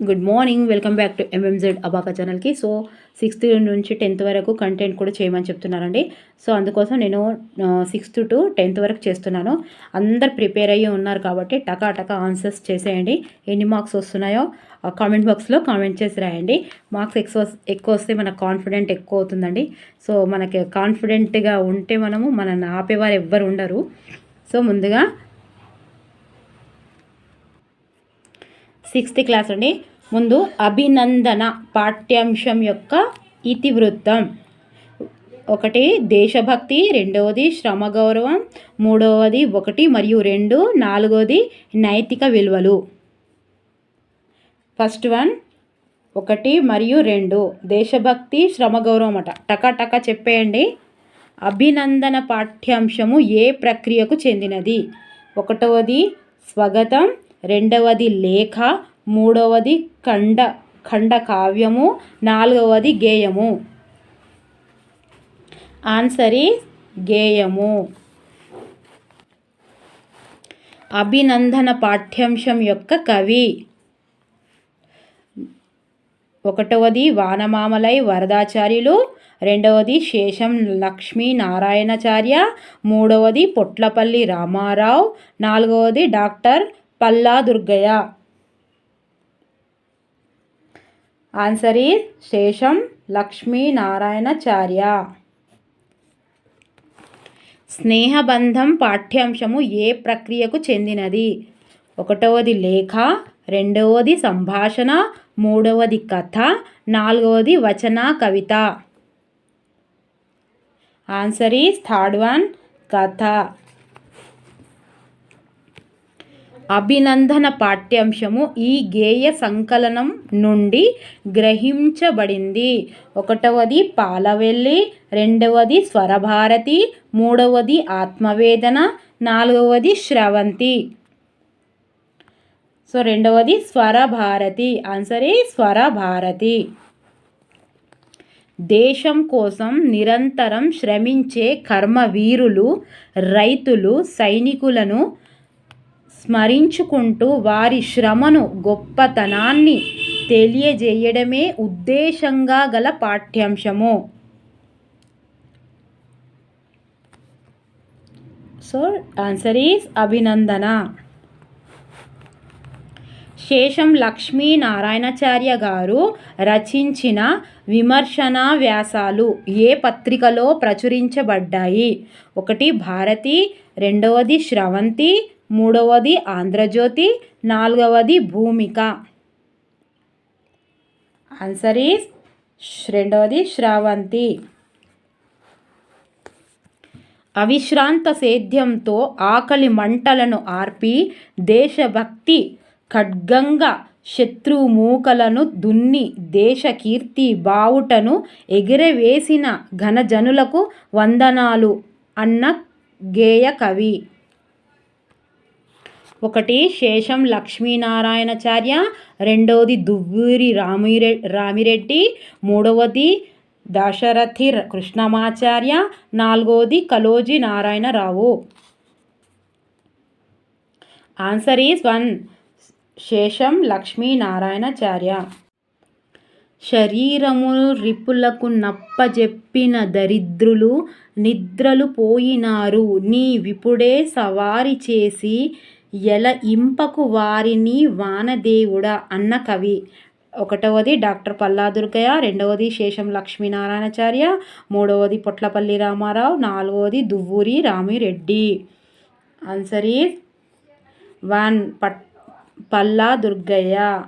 Good morning welcome back to MMZ abaca ఛానల్కి. So sixth నుంచి tenth వరకు content కూడా చేయమని చెప్తున్నారండి సో అందుకోసం నేను సిక్స్త్ టు టెన్త్ వరకు చేస్తున్నాను. అందరు ప్రిపేర్ అయ్యి ఉన్నారు కాబట్టి టకా టకా ఆన్సర్స్ చేసేయండి. ఎన్ని మార్క్స్ వస్తున్నాయో కామెంట్ బాక్స్లో కామెంట్ చేసి రాయండి. మార్క్స్ ఎక్కువ ఎక్కువ వస్తే మనకు కాన్ఫిడెంట్ ఎక్కువ అవుతుందండి. సో మనకి కాన్ఫిడెంట్గా ఉంటే మనము మన ఆపేవారు ఎవ్వరు ఉండరు. సో ముందుగా సిక్స్త్ క్లాస్ అండి. ముందు అభినందన పాఠ్యాంశం యొక్క ఇతివృత్తం. ఒకటి దేశభక్తి రెండవది శ్రమ గౌరవం మూడవది ఒకటి మరియు రెండు నాలుగవది నైతిక విలువలు. ఫస్ట్ వన్ ఒకటి మరియు రెండు దేశభక్తి శ్రమ గౌరవం అట టకాటక చెప్పేయండి. అభినందన పాఠ్యాంశము ఏ ప్రక్రియకు చెందినది? ఒకటవది స్వగతం రెండవది లేఖ మూడవది ఖండ ఖండ కావ్యము నాలుగవది గేయము. Answer is గేయము. అభినందన పాఠ్యాంశం యొక్క కవి. ఒకటవది వానమామలై వరదాచార్యులు రెండవది శేషం లక్ష్మీ నారాయణాచార్య మూడవది పొట్లపల్లి రామారావు నాలుగవది డాక్టర్ పల్లా దుర్గయ్య ఆన్సర్ ఈ శేషం లక్ష్మీనారాయణచార్య. స్నేహబంధం పాఠ్యాంశము ఏ ప్రక్రియకు చెందినది? ఒకటవది లేఖ రెండవది సంభాషణ మూడవది కథ నాలుగవది వచన కవిత. ఆన్సర్ ఈస్ థర్డ్ వన్ కథ. అభినందన పాఠ్యాంశము ఈ గేయ సంకలనం నుండి గ్రహించబడింది. ఒకటవది పాలవెల్లి రెండవది స్వరభారతి మూడవది ఆత్మవేదన నాలుగవది శ్రవంతి. సో రెండవది స్వరభారతి. ఆన్సర్ ఏ స్వరభారతి. దేశం కోసం నిరంతరం శ్రమించే కర్మవీరులు రైతులు సైనికులను స్మరించుకుంటూ వారి శ్రమను గొప్పతనాన్ని తెలియజేయడమే ఉద్దేశంగా గల పాఠ్యాంశము. సో ఆన్సర్ ఈజ్ అభినందన. శేషం లక్ష్మీనారాయణచార్య గారు రచించిన విమర్శన వ్యాసాలు ఏ పత్రికలో ప్రచురించబడ్డాయి? ఒకటి భారతి. రెండవది శ్రవంతి. మూడవది ఆంధ్రజ్యోతి నాలుగవది భూమిక. ఆన్సర్ ఈస్ రెండవది శ్రావంతి. అవిశ్రాంత సేద్యంతో ఆకలి మంటలను ఆర్పి దేశభక్తి ఖడ్గంగా శత్రుమూకలను దున్ని దేశ కీర్తి బావుటను ఎగిరవేసిన ఘనజనులకు వందనాలు అన్న గేయ కవి. ఒకటి శేషం లక్ష్మీనారాయణచార్య రెండవది దువ్వూరి రామిరె రామిరెడ్డి మూడవది దశరథి కృష్ణమాచార్య నాలుగవది Kaloji Narayanarao. Answer is one. Sesham Lakshminarayanacharya. శరీరము రిపులకు నప్పజెప్పిన దరిద్రులు నిద్రలు పోయినారు. నీ విపుడే సవారి చేసి ఎల ఇంపకు వారిని వానదేవుడ అన్న కవి. ఒకటవది డాక్టర్ పల్లాదుర్గయ్య రెండవది శేషం లక్ష్మీనారాయణాచార్య మూడవది పొట్లపల్లి రామారావు నాలుగవది Duvvuri Ramireddy. Answer is one పట్ పల్లా దుర్గయ్య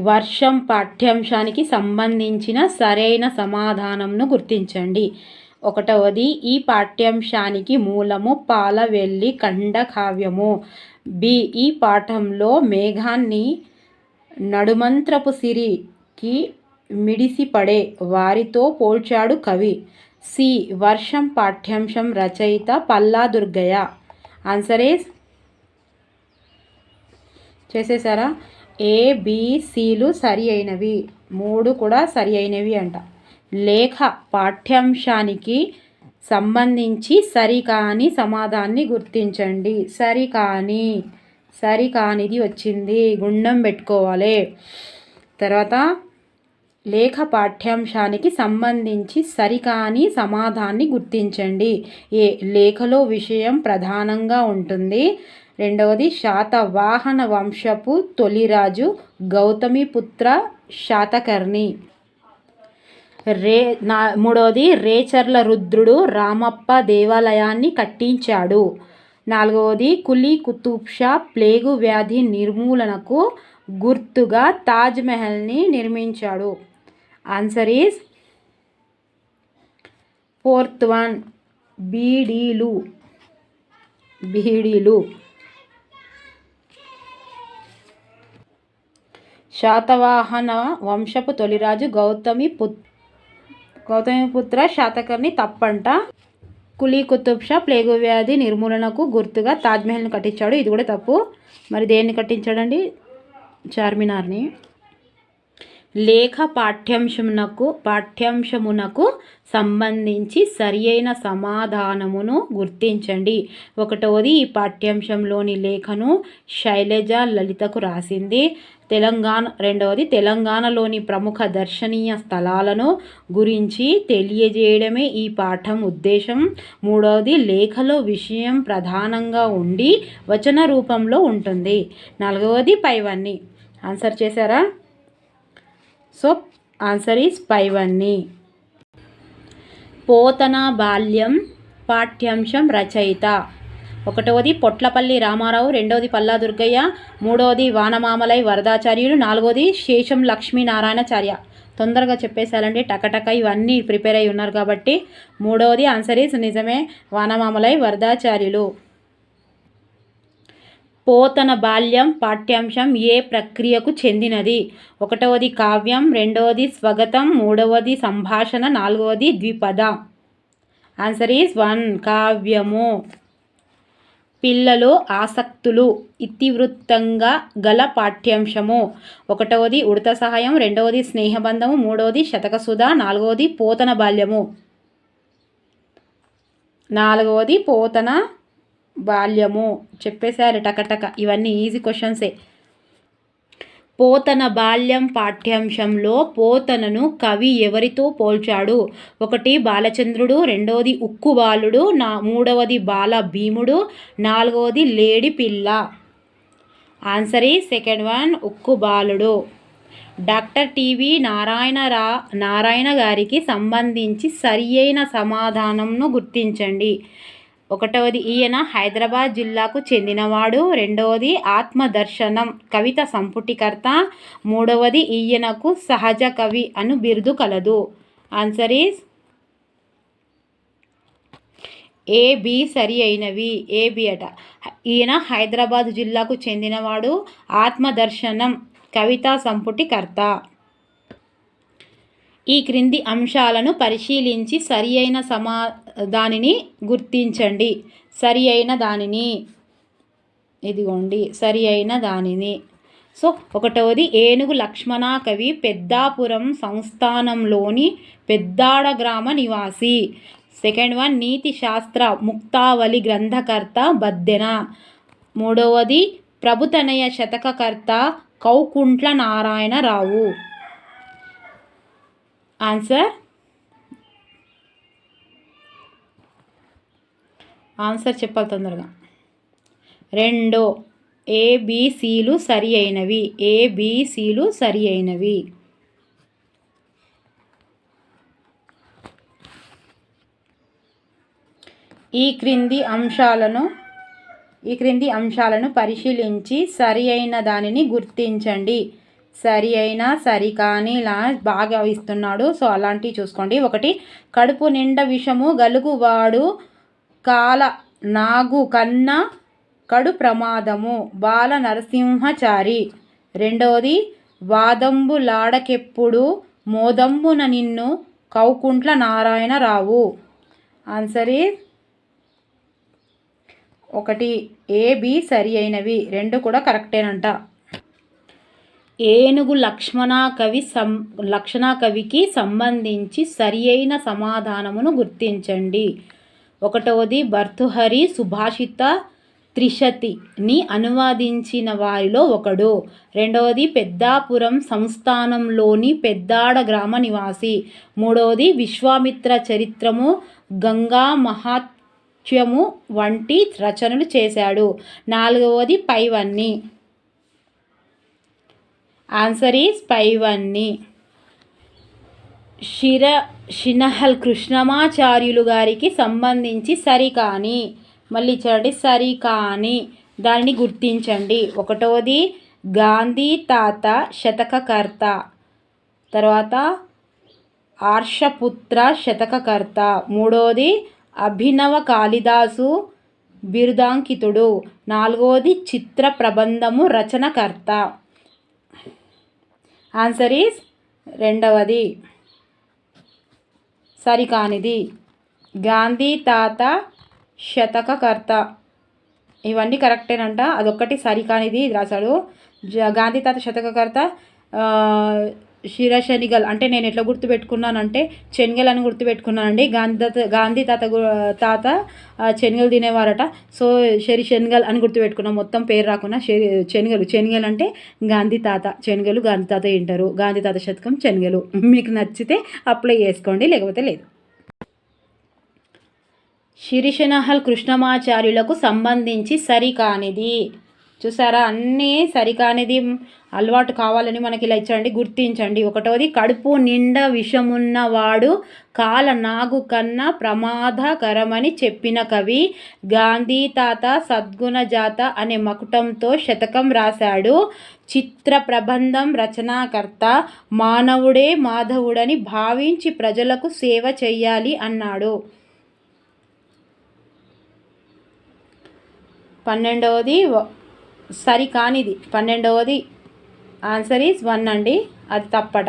వర్షం పాఠ్యాంశానికి సంబంధించిన సరైన సమాధానంను గుర్తించండి. ఒకటవది ఈ పాఠ్యాంశానికి మూలము పాలవెల్లి ఖండకావ్యము బి. ఈ పాఠంలో మేఘాన్ని నడుమంత్రపు సిరికి మిడిసిపడే వారితో పోల్చాడు కవి. సి. వర్షం పాఠ్యాంశం రచయిత పల్లా దుర్గయ్య ఆన్సర్ ఏస్ చేసేసారా ఏబిసిలు సరి అయినవి. మూడు కూడా సరి అయినవి అంట. లేఖ పాఠ్యాంశానికి సంబంధించి సరికాని సమాధాన్ని గుర్తించండి. సరికాని సరికానిది వచ్చింది. గుండం పెట్టుకోవాలి. తర్వాత లేఖ పాఠ్యాంశానికి సంబంధించి సరికాని సమాధాన్ని గుర్తించండి. ఏ లేఖలో విషయం ప్రధానంగా ఉంటుంది. రెండవది శాతవాహన వంశపు తొలిరాజు గౌతమిపుత్ర శాతకర్ణి. రే నా మూడవది రేచర్ల రుద్రుడు రామప్ప దేవాలయాన్ని కట్టించాడు. నాలుగవది కులీ కుతుబ్ షా ప్లేగు వ్యాధి నిర్మూలనకు గుర్తుగా తాజ్మహల్ని నిర్మించాడు. ఆన్సర్ ఈస్ ఫోర్త్ వన్ బీడీలు. బీడీలు. శాతవాహన వంశపు తొలిరాజు గౌతమి పుత్ గౌతమిపుత్ర శాతకర్ణి తప్పంట. కులీ కుతుబ్ షా ప్లేగు వ్యాధి నిర్మూలనకు గుర్తుగా తాజ్మహల్ని కట్టించాడు. ఇది కూడా తప్పు. మరి దేన్ని కట్టించాడండి? చార్మినార్ని. లేఖ పాఠ్యాంశమునకు పాఠ్యాంశమునకు సంబంధించి సరి అయిన సమాధానమును గుర్తించండి. ఒకటవది ఈ పాఠ్యాంశంలోని లేఖను శైలజ లలితకు రాసింది. తెలంగాణ రెండవది తెలంగాణలోని ప్రముఖ దర్శనీయ స్థలాలను గురించి తెలియజేయడమే ఈ పాఠం ఉద్దేశం. మూడవది లేఖలో విషయం ప్రధానంగా ఉండి వచన రూపంలో ఉంటుంది. నాలుగవది పైవన్నీ. ఆన్సర్ చేశారా? సో ఆన్సర్ ఈస్ పైవన్నీ. పోతన బాల్యం పాఠ్యాంశం రచయిత. ఒకటవది పొట్లపల్లి రామారావు రెండవది పల్లా దుర్గయ్య మూడవది వానమామలై వరదాచార్యులు నాలుగవది శేషం లక్ష్మీనారాయణచార్య. తొందరగా చెప్పేశారండి టకటక ఇవన్నీ ప్రిపేర్ అయి ఉన్నారు కాబట్టి మూడవది ఆన్సర్ ఈస్ నిజమే వానమామలై వరదాచార్యులు. పోతన బాల్యం పాఠ్యాంశం ఏ ప్రక్రియకు చెందినది? ఒకటవది కావ్యం రెండవది స్వగతం మూడవది సంభాషణ నాలుగవది ద్విపద. ఆన్సర్ ఈస్ వన్ కావ్యము. పిల్లలు ఆసక్తులు ఇతివృత్తంగా గల పాఠ్యాంశము. ఒకటవది ఉడత సహాయం రెండవది స్నేహబంధము మూడవది శతకసుధ నాలుగవది పోతన బాల్యము. నాలుగవది పోతన బాల్యము. చెప్పేశారు టకటక. ఇవన్నీ ఈజీ క్వశ్చన్సే పోతన బాల్యం పాఠ్యాంశంలో పోతనను కవి ఎవరితో పోల్చాడు? ఒకటి బాలచంద్రుడు రెండవది ఉక్కు బాలుడు నా మూడవది బాల భీముడు నాలుగవది లేడి పిల్ల. ఆన్సర్ ఈ సెకండ్ వన్ ఉక్కు బాలుడు డాక్టర్ టీవీ నారాయణరా నారాయణ గారికి సంబంధించి సరి అయిన సమాధానంను గుర్తించండి. ఒకటవది ఈయన హైదరాబాద్ జిల్లాకు చెందినవాడు రెండవది ఆత్మదర్శనం కవిత సంపుటికర్త మూడవది ఈయనకు సహజ కవి అను బిరుదు కలదు. ఆన్సర్ ఈస్ ఏబి సరి అయినవి. ఏబి అట. ఈయన హైదరాబాద్ జిల్లాకు చెందినవాడు ఆత్మదర్శనం కవితా సంపుటికర్త. ఈ క్రింది అంశాలను పరిశీలించి సరి అయిన సమా దానిని గుర్తించండి. సరి అయిన దానిని. ఇదిగోండి సరి అయిన దానిని. సో ఒకటవది ఏనుగు లక్ష్మణ కవి పెద్దాపురం సంస్థానంలోని పెద్దాడ గ్రామ నివాసి. సెకండ్ వన్ నీతి శాస్త్ర ముక్తావళి గ్రంథకర్త బద్దెన. మూడవది ప్రభుతనయ శతకకర్త కౌకుంట్ల నారాయణరావు. ఆన్సర్ ఆన్సర్ చెప్పాలి తొందరగా. రెండో. ఏబిసిలు సరి అయినవి ఏబిసిలు సరి అయినవి ఈ క్రింది అంశాలను ఈ క్రింది అంశాలను పరిశీలించి సరి అయిన దానిని గుర్తించండి. సరి అయినా సరి కానీ ఇలా బాగా ఇస్తున్నాడు. సో అలాంటివి చూసుకోండి. ఒకటి కడుపు నిండా విషము గలుగువాడు కాల నాగు కన్న కడు ప్రమాదము. బాల నరసింహచారి. రెండవది వాదంబులాడకెప్పుడు మోదంబున నిన్ను కౌకుంట్ల నారాయణరావు ఆన్సర్ ఈ ఒకటి ఏబి సరి అయినవి. రెండు కూడా కరెక్టేనంట. ఏనుగు లక్ష్మణా కవి సం లక్షణా కవికి సంబంధించి సరి అయిన సమాధానమును గుర్తించండి. ఒకటవది భర్తుహరి సుభాషిత త్రిశతిని అనువాదించిన వారిలో ఒకడు. రెండవది పెద్దాపురం సంస్థానంలోని పెద్దాడ గ్రామ నివాసి. మూడవది విశ్వామిత్ర చరిత్రము గంగా మహాత్మ్యము వంటి రచనలు చేశాడు. నాలుగవది పైవన్ని. ఆన్సర్ ఈజ్ పైవన్ని శిర షినహల్ కృష్ణమాచార్యులు గారికి సంబంధించి సరికాని. మళ్ళీ చూడండి సరికాని. దానిని గుర్తించండి. ఒకటవది గాంధీ తాత శతకకర్త. తర్వాత ఆర్షపుత్ర శతకకర్త. మూడవది అభినవ కాళిదాసు బిరుదాంకితుడు. నాలుగోది చిత్ర ప్రబంధము రచనకర్త. ఆన్సర్ ఈజ్ రెండవది. సరికానిది. గాంధీ తాత శతకకర్త. ఇవన్నీ కరెక్టేనంట అదొక్కటి సరికానిది రాశాడు. గాంధీ తాత శతకకర్త శిరశనిగల్ అంటే నేను ఎట్లా గుర్తుపెట్టుకున్నానంటే శనగలు అని గుర్తుపెట్టుకున్నానండి. గాంధీ తాత గాంధీ తాత తాత శనగలు తినేవారట. సో షరి శనిగల్ అని గుర్తుపెట్టుకున్నాం. మొత్తం పేరు రాకుండా షరి శనగలు శనగలు అంటే గాంధీ తాత. శనగలు గాంధీ తాత తింటారు. గాంధీ తాత శతకం శనగలు మీకు నచ్చితే అప్లై చేసుకోండి. లేకపోతే లేదు. శిరిషనహల్ కృష్ణమాచార్యులకు సంబంధించి సరికానిది చూసారా? అన్నీ సరికానిది అలవాటు కావాలని మనకి ఇలా ఇచ్చండి గుర్తించండి. ఒకటోది కడుపు నిండా విషమున్నవాడు కాల నాగు కన్నా ప్రమాదకరమని చెప్పిన కవి గాంధీ తాత సద్గుణ జాత అనే మకుటంతో శతకం రాశాడు. చిత్ర ప్రబంధం రచనాకర్త మానవుడే మాధవుడని భావించి ప్రజలకు సేవ చేయాలి అన్నాడు. పన్నెండవది సరికానిది. పన్నెండవది ఆన్సర్ ఈజ్ వన్ అండి. అది తప్పట.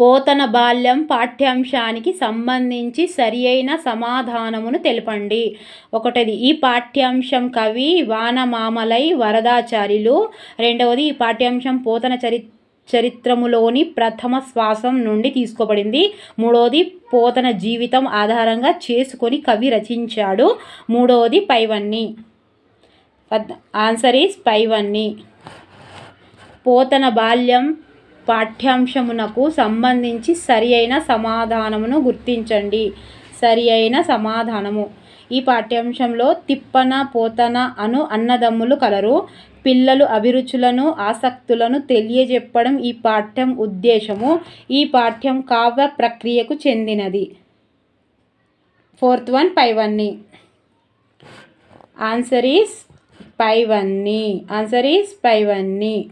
పోతన బాల్యం పాఠ్యాంశానికి సంబంధించి సరి అయిన సమాధానమును తెలపండి. ఒకటిది ఈ పాఠ్యాంశం కవి వానమామలై వరదాచార్యులు. రెండవది ఈ పాఠ్యాంశం పోతన చరిత్ర చరిత్రములోని ప్రథమ శ్వాసం నుండి తీసుకోబడింది. మూడవది పోతన జీవితం ఆధారంగా చేసుకొని కవి రచించాడు. మూడవది పైవన్నీ. ఆన్సర్ ఈస్ పైవన్నీ. పోతన బాల్యం పాఠ్యాంశమునకు సంబంధించి సరి అయిన సమాధానమును గుర్తించండి. సరి అయిన సమాధానము. ఈ పాఠ్యాంశంలో తిప్పన పోతన అను అన్నదమ్ములు కలరు. పిల్లలు అభిరుచులను ఆసక్తులను తెలియజెప్పడం ఈ పాఠ్యం ఉద్దేశము. ఈ పాఠ్యం కావ్య ప్రక్రియకు చెందినది. ఫోర్త్ వన్ పైవన్ని. ఆన్సర్ ఈస్ పైవన్ని. Answer is పైవన్ని.